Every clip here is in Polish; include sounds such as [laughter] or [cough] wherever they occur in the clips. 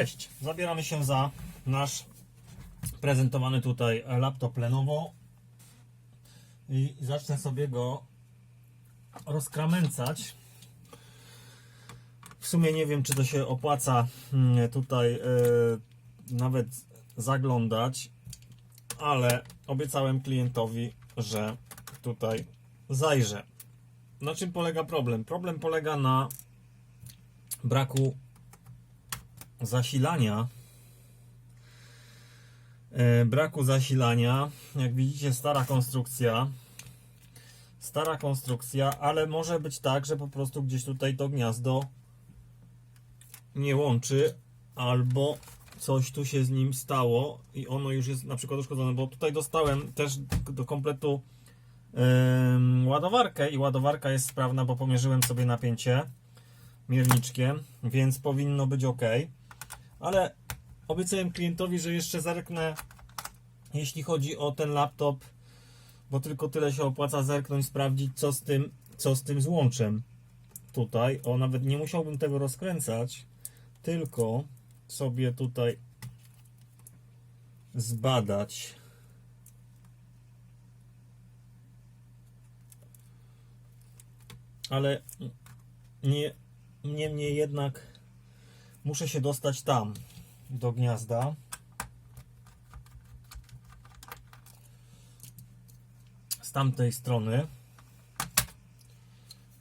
Cześć, zabieramy się za nasz prezentowany tutaj laptop Lenovo i zacznę sobie go rozkramęcać. W sumie nie wiem, czy to się opłaca mm, tutaj e, nawet zaglądać, ale obiecałem klientowi, że tutaj zajrzę. Na czym polega problem? Problem polega na braku zasilania. E, braku zasilania. Jak widzicie, stara konstrukcja. Stara konstrukcja, ale może być tak, że po prostu gdzieś tutaj to gniazdo nie łączy, albo coś tu się z nim stało i ono już jest na przykład uszkodzone, bo tutaj dostałem też do kompletu em, ładowarkę i ładowarka jest sprawna, bo pomierzyłem sobie napięcie mierniczkiem, więc powinno być ok. Ale obiecałem klientowi, że jeszcze zerknę, jeśli chodzi o ten laptop, bo tylko tyle się opłaca zerknąć, sprawdzić co z tym, co z tym złączem. Tutaj, o nawet nie musiałbym tego rozkręcać, tylko sobie tutaj zbadać. Ale nie, niemniej jednak muszę się dostać tam do gniazda. Z tamtej strony.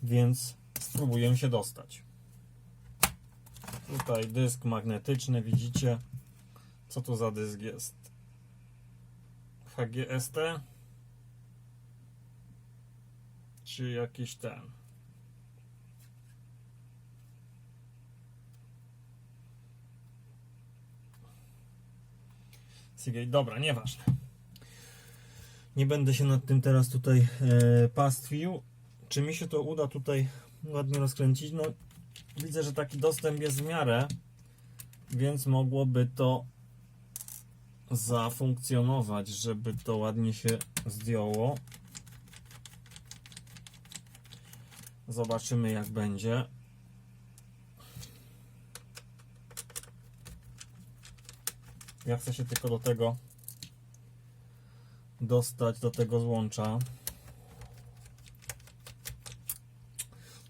Więc spróbuję się dostać. Tutaj dysk magnetyczny, widzicie? Co to za dysk jest? HGST? Czy jakiś ten? Seagate, dobra, nieważne. Nie będę się nad tym teraz tutaj e, pastwił. Czy mi się to uda tutaj ładnie rozkręcić? No, widzę, że taki dostęp jest w miarę, więc mogłoby to zafunkcjonować, żeby to ładnie się zdjęło. Zobaczymy, jak będzie. Ja chcę się tylko do tego dostać, do tego złącza.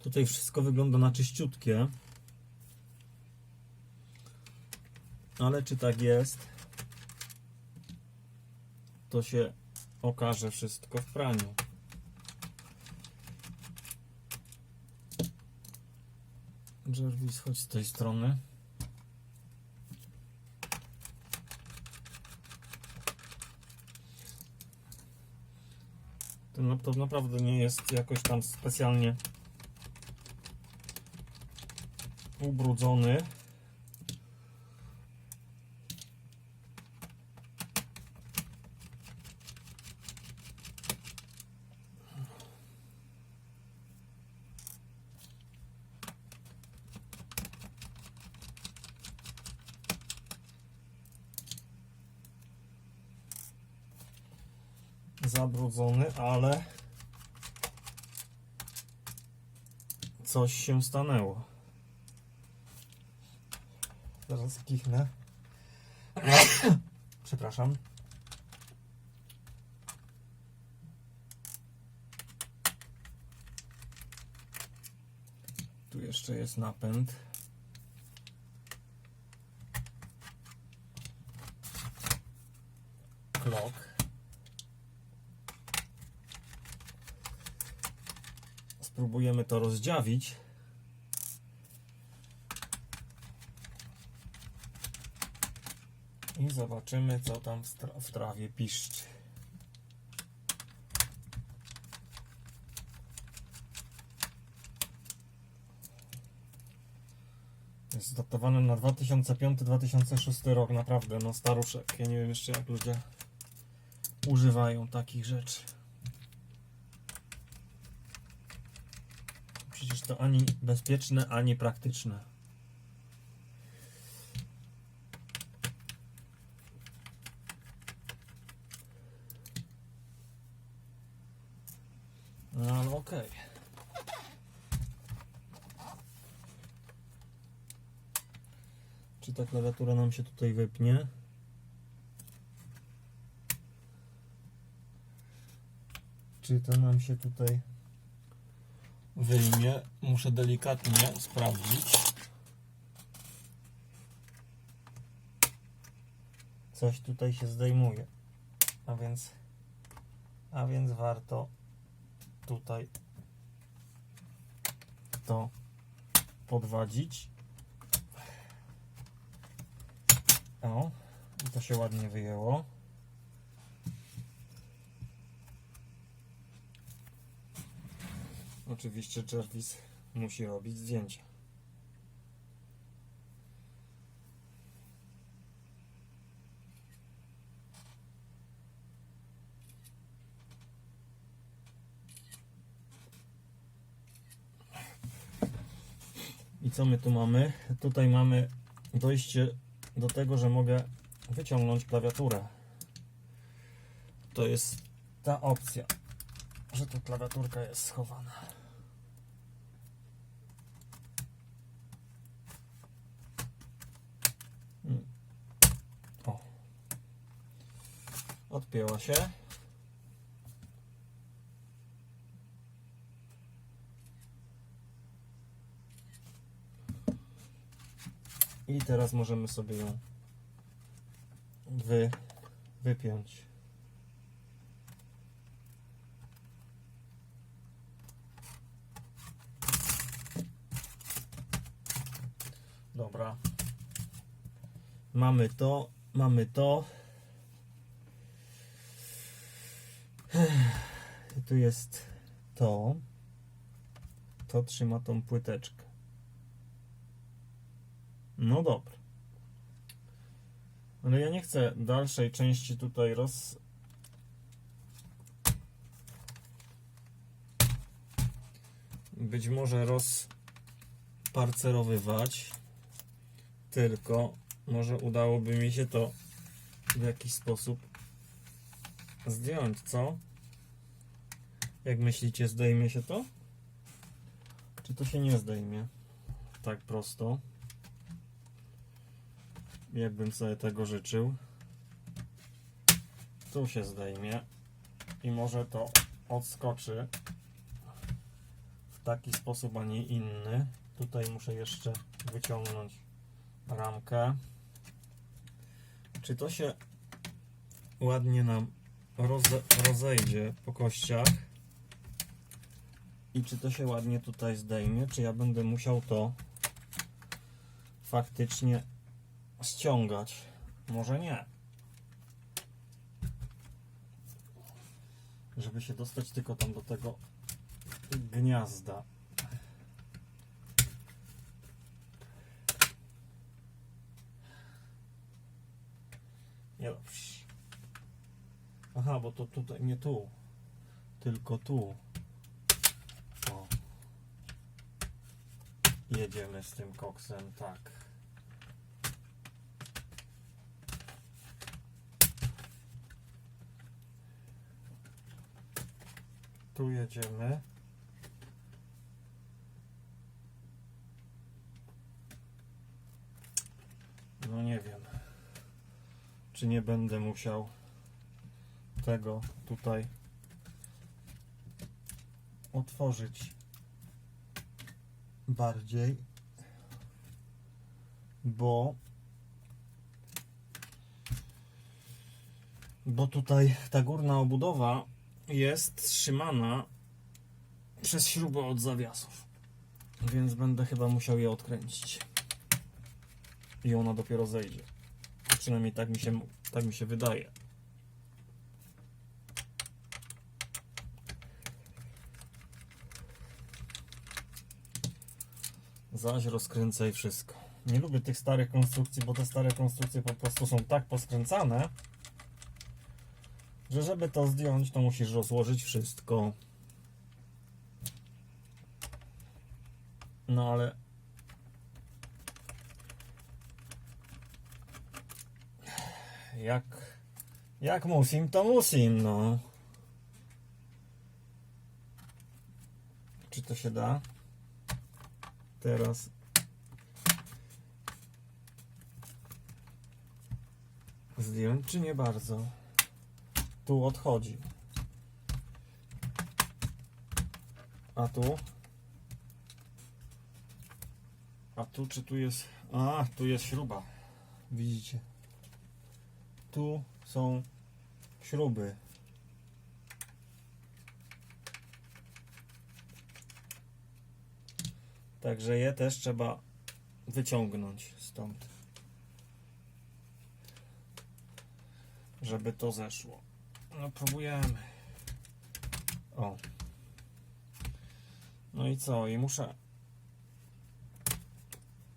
Tutaj wszystko wygląda na czyściutkie. Ale czy tak jest? To się okaże wszystko w praniu. Jervis, chodź z tej strony. Ten laptop naprawdę nie jest jakoś tam specjalnie ubrudzony. Ale coś się stanęło. Zaraz kichnę. [coughs] Przepraszam. Tu jeszcze jest napęd. Klok. Spróbujemy to rozdziawić. I zobaczymy, co tam w, tra- w trawie piszczy. Jest datowane na 2005-2006 rok, naprawdę, no staruszek. Ja nie wiem jeszcze, jak ludzie używają takich rzeczy. Przecież to ani bezpieczne, ani praktyczne. No ale okej. Czy ta klawiatura nam się tutaj wypnie? Czy to nam się tutaj wyjmie? Muszę delikatnie sprawdzić. Coś tutaj się zdejmuje. A więc, a więc warto tutaj to podwadzić. O, i to się ładnie wyjęło. Oczywiście Jervis musi robić zdjęcia. I co my tu mamy? Tutaj mamy dojście do tego, że mogę wyciągnąć klawiaturę. To jest ta opcja, że tu klawiaturka jest schowana. Mm. O. Odpięła się. I teraz możemy sobie ją wy, wypiąć. Dobra. Mamy to, mamy to. I tu jest to. To trzyma tą płyteczkę. No dobra. Ale ja nie chcę dalszej części tutaj roz... Być może rozparcerowywać, tylko może udałoby mi się to w jakiś sposób zdjąć, co? Jak myślicie, zdejmie się to? Czy to się nie zdejmie? Tak prosto jakbym sobie tego życzył. Tu się zdejmie i może to odskoczy w taki sposób, a nie inny. Tutaj muszę jeszcze wyciągnąć ramkę. Czy to się ładnie nam roze rozejdzie po kościach? I czy to się ładnie tutaj zdejmie? Czy ja będę musiał to faktycznie ściągać. Może nie. Żeby się dostać tylko tam do tego gniazda. Nie dobrze. Aha, bo to tutaj nie tu, tylko tu. O. Jedziemy z tym koksem, tak. tu jedziemy. No nie wiem, czy nie będę musiał tego tutaj otworzyć bardziej, bo bo tutaj ta górna obudowa jest trzymana przez śrubę od zawiasów. Więc będę chyba musiał je odkręcić. I ona dopiero zejdzie. Przynajmniej tak mi się, tak mi się wydaje. Zaś rozkręcę i wszystko. Nie lubię tych starych konstrukcji, bo te stare konstrukcje po prostu są tak poskręcane, że żeby to zdjąć, to musisz rozłożyć wszystko. No ale jak jak musim, to musim, no. Czy to się da? Teraz zdjąć, czy nie bardzo? Tu odchodzi. A tu? A tu czy tu jest... A, tu jest śruba. Widzicie? Tu są śruby. Także je też trzeba wyciągnąć stąd. Żeby to zeszło. No próbujemy. O. No i co? I muszę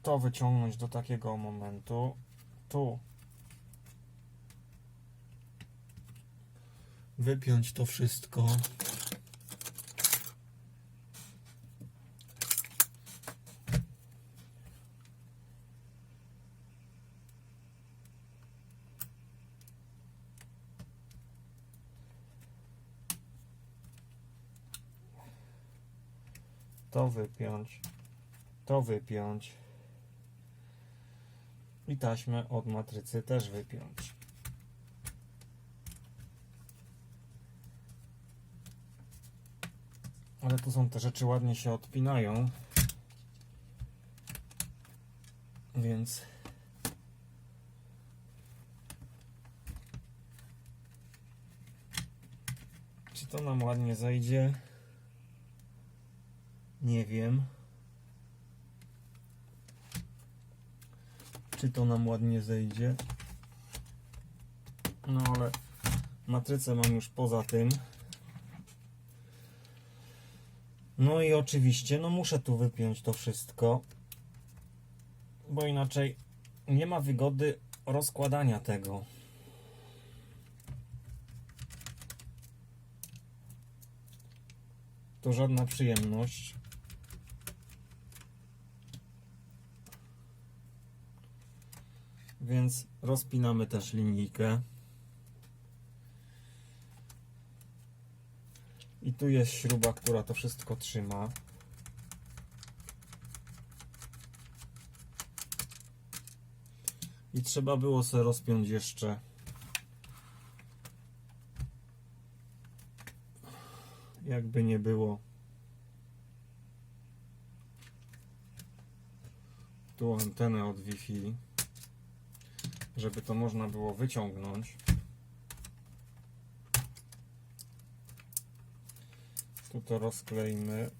to wyciągnąć do takiego momentu. Tu. Wypiąć to wszystko. Wypiąć. To wypiąć. I taśmę od matrycy też wypiąć. Ale tu są te rzeczy ładnie się odpinają. Więc czy to nam ładnie zajdzie? Nie wiem. Czy to nam ładnie zejdzie? No ale matrycę mam już poza tym. No i oczywiście, no muszę tu wypiąć to wszystko, bo inaczej nie ma wygody rozkładania tego. To żadna przyjemność. Więc rozpinamy też linijkę. I tu jest śruba, która to wszystko trzyma. I trzeba było sobie rozpiąć jeszcze jakby nie było tu antenę od Wi-Fi żeby to można było wyciągnąć. Tu to rozkleimy.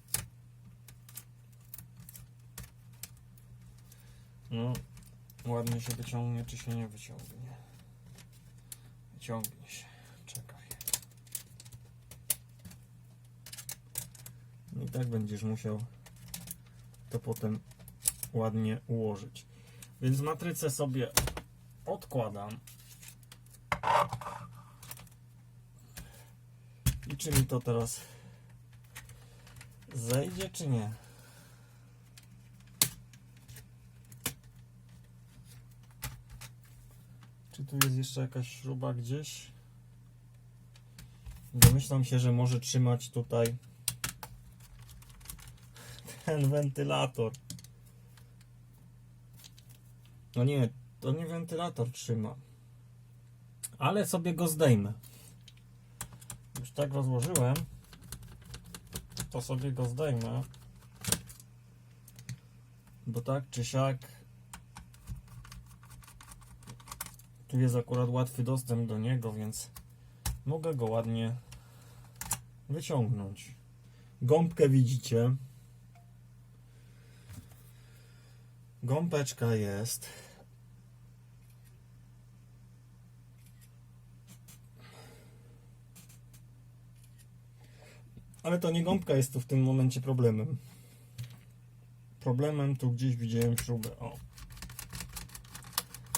No, ładnie się wyciągnie, czy się nie wyciągnie? Wyciągnie się. Czekaj. I tak będziesz musiał to potem ładnie ułożyć. Więc matrycę sobie odkładam. I czy mi to teraz zejdzie, czy nie? Czy tu jest jeszcze jakaś śruba gdzieś? Domyślam się, że może trzymać tutaj ten wentylator. No nie, to nie wentylator trzyma. Ale sobie go zdejmę. Już tak rozłożyłem. To sobie go zdejmę. Bo tak czy siak tu jest akurat łatwy dostęp do niego, więc mogę go ładnie wyciągnąć. Gąbkę widzicie. Gąbeczka jest. Ale to nie gąbka jest tu w tym momencie problemem. Problemem tu gdzieś widziałem śrubę. O.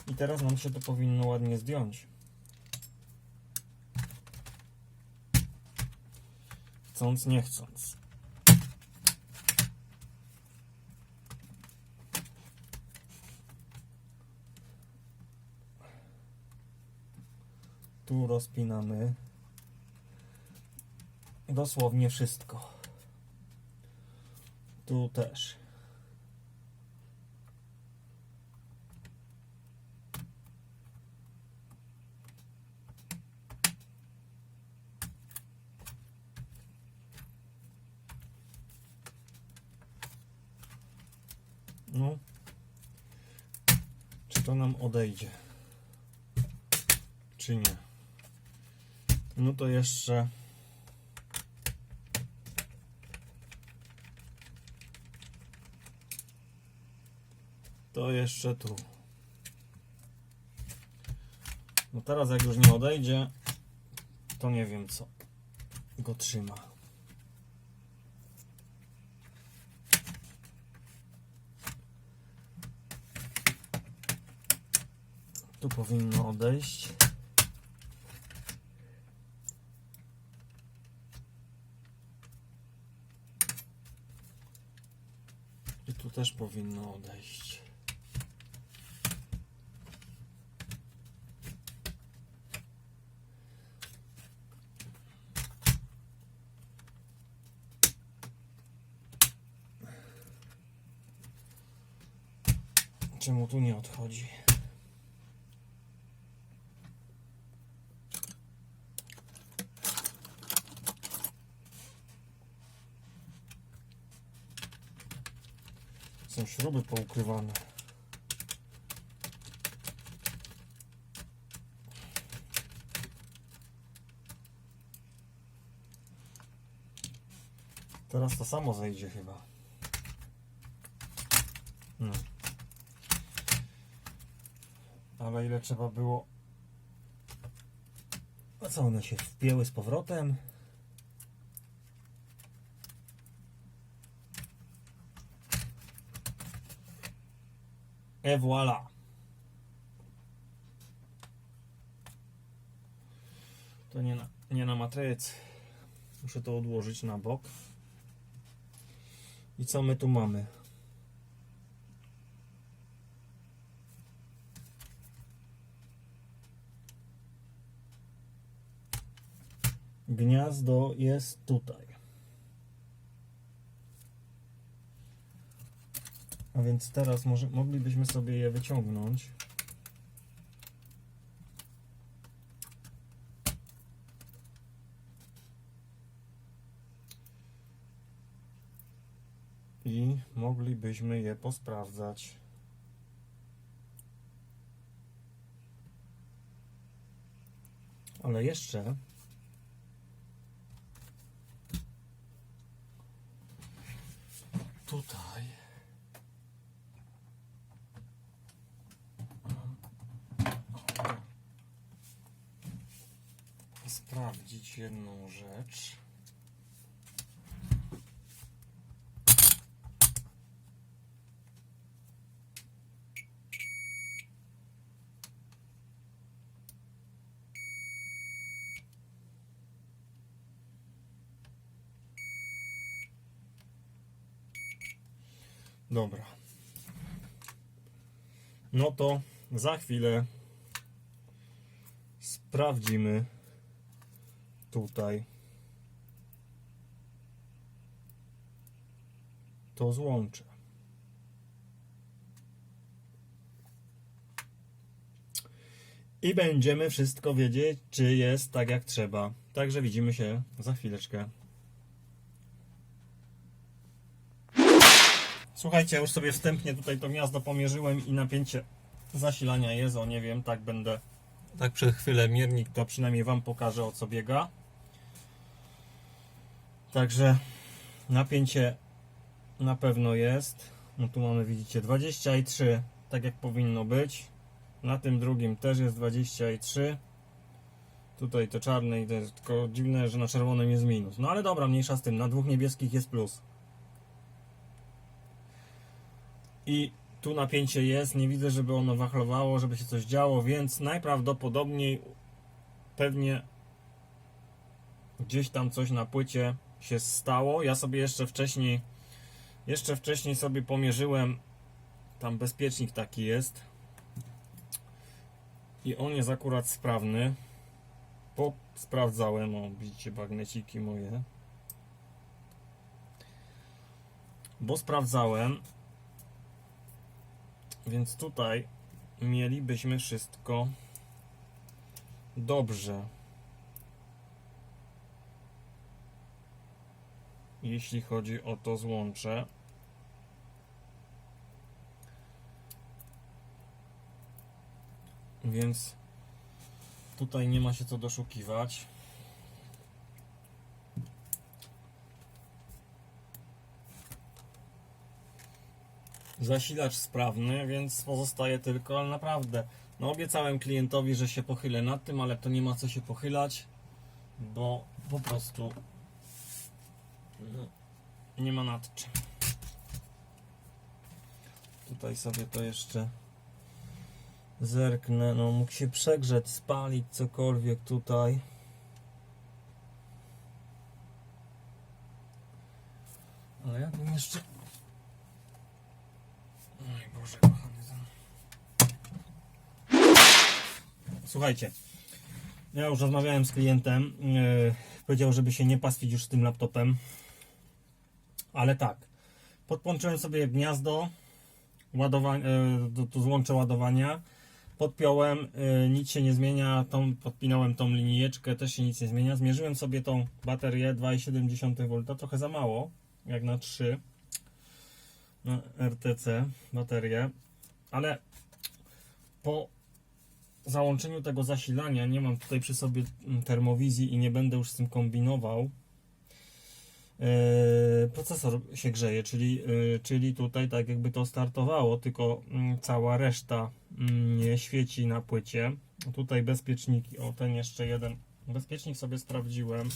I teraz nam się to powinno ładnie zdjąć. Chcąc, nie chcąc. Tu rozpinamy dosłownie wszystko. Tu też. No. Czy to nam odejdzie? Czy nie? No to jeszcze To jeszcze tu. No teraz jak już nie odejdzie, to nie wiem co go trzyma. Tu powinno odejść. I tu też powinno odejść. Czemu tu nie odchodzi? Są śruby poukrywane. Teraz to samo zejdzie chyba. No. Ale ile trzeba było? A co one się wpięły z powrotem? Voilà. To nie na, nie na matrycy. Muszę to odłożyć na bok. I co my tu mamy? Gniazdo jest tutaj. A więc teraz może, moglibyśmy sobie je wyciągnąć. I moglibyśmy je posprawdzać. Ale jeszcze tutaj sprawdzić jedną rzecz. Dobra. No to za chwilę sprawdzimy tutaj to złączę. I będziemy wszystko wiedzieć, czy jest tak jak trzeba. Także widzimy się za chwileczkę. Słuchajcie, już sobie wstępnie tutaj to gniazdo pomierzyłem i napięcie zasilania jest, o nie wiem, tak będę tak przez chwilę miernik to przynajmniej Wam pokaże o co biega. Także napięcie na pewno jest. No tu mamy widzicie 23, tak jak powinno być. Na tym drugim też jest 23. Tutaj to czarne i to jest tylko dziwne, że na czerwonym jest minus. No ale dobra, mniejsza z tym. Na dwóch niebieskich jest plus. I tu napięcie jest, nie widzę, żeby ono wachlowało, żeby się coś działo, więc najprawdopodobniej pewnie gdzieś tam coś na płycie się stało. Ja sobie jeszcze wcześniej jeszcze wcześniej sobie pomierzyłem tam bezpiecznik taki jest i on jest akurat sprawny. Po sprawdzałem, o widzicie bagneciki moje. Bo sprawdzałem więc tutaj mielibyśmy wszystko dobrze. Jeśli chodzi o to złącze. Więc tutaj nie ma się co doszukiwać. Zasilacz sprawny, więc pozostaje tylko, ale naprawdę, no obiecałem klientowi, że się pochylę nad tym, ale to nie ma co się pochylać, bo po prostu no, nie ma nad czym. Tutaj sobie to jeszcze zerknę, no mógł się przegrzeć, spalić cokolwiek tutaj. Ale jakbym jeszcze... Oj Boże, kochany. Słuchajcie, ja już rozmawiałem z klientem, yy, powiedział, żeby się nie pastwić już z tym laptopem, ale tak, podłączyłem sobie gniazdo, ładowanie, to, to złącze ładowania. Podpiąłem, y, nic się nie zmienia. Tą, podpinałem tą linijeczkę, też się nic nie zmienia. Zmierzyłem sobie tą baterię 2,7 V, trochę za mało, jak na 3 na RTC baterię, ale po załączeniu tego zasilania nie mam tutaj przy sobie mm, termowizji i nie będę już z tym kombinował. Yy, procesor się grzeje, czyli, yy, czyli tutaj tak jakby to startowało, tylko mm, cała reszta mm, nie świeci na płycie. Tutaj bezpieczniki, o ten jeszcze jeden bezpiecznik sobie sprawdziłem.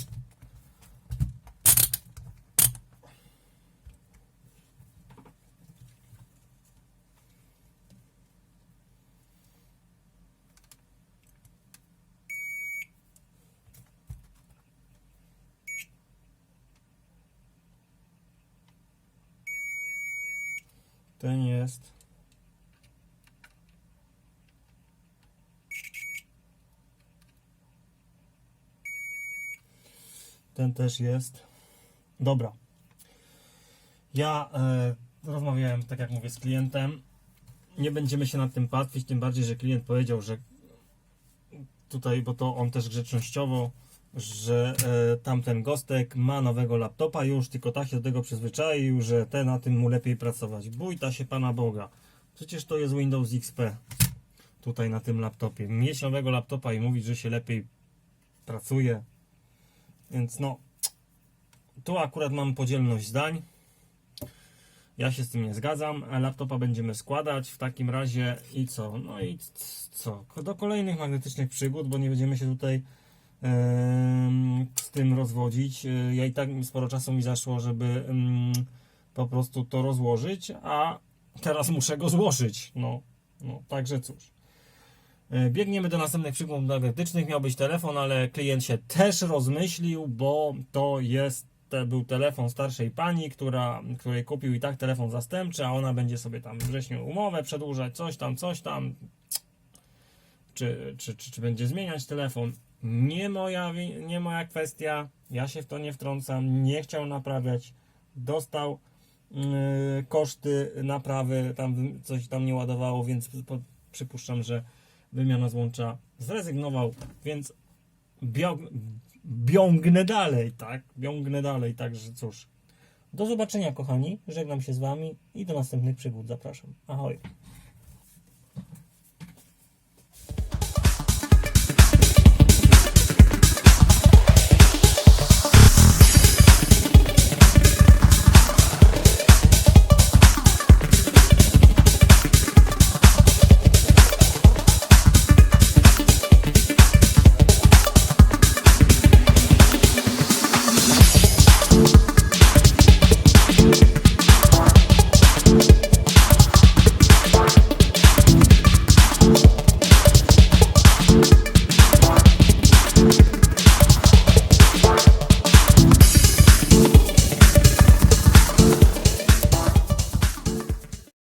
Ten jest. Ten też jest. Dobra. Ja e, rozmawiałem, tak jak mówię, z klientem. Nie będziemy się nad tym pastwić, tym bardziej, że klient powiedział, że tutaj, bo to on też grzecznościowo, że e, tamten gostek ma nowego laptopa już, tylko tak się do tego przyzwyczaił, że te na tym mu lepiej pracować. Bójta się Pana Boga. Przecież to jest Windows XP tutaj na tym laptopie. Mieć nowego laptopa i mówić, że się lepiej pracuje. Więc no, tu akurat mam podzielność zdań. Ja się z tym nie zgadzam. Laptopa będziemy składać w takim razie i co? No i co? Do kolejnych magnetycznych przygód, bo nie będziemy się tutaj z tym rozwodzić. E, Ja i tak sporo czasu mi zaszło, żeby po prostu to rozłożyć, a teraz muszę go złożyć. No, no także cóż. E, Biegniemy do następnych przygód magnetycznych. Miał być telefon, ale klient się też rozmyślił, bo to jest to był telefon starszej pani, która, której kupił i tak telefon zastępczy, a ona będzie sobie tam w wrześniu umowę przedłużać, coś tam, coś tam. Czy, czy, czy, czy będzie zmieniać telefon? Nie moja, nie moja kwestia. Ja się w to nie wtrącam. Nie chciał naprawiać. Dostał yy, koszty naprawy, tam coś tam nie ładowało, więc po, przypuszczam, że wymiana złącza zrezygnował, więc biog, biągnę dalej, tak? Biągnę dalej, także cóż. Do zobaczenia, kochani. Żegnam się z Wami i do następnych przygód. Zapraszam. Ahoj.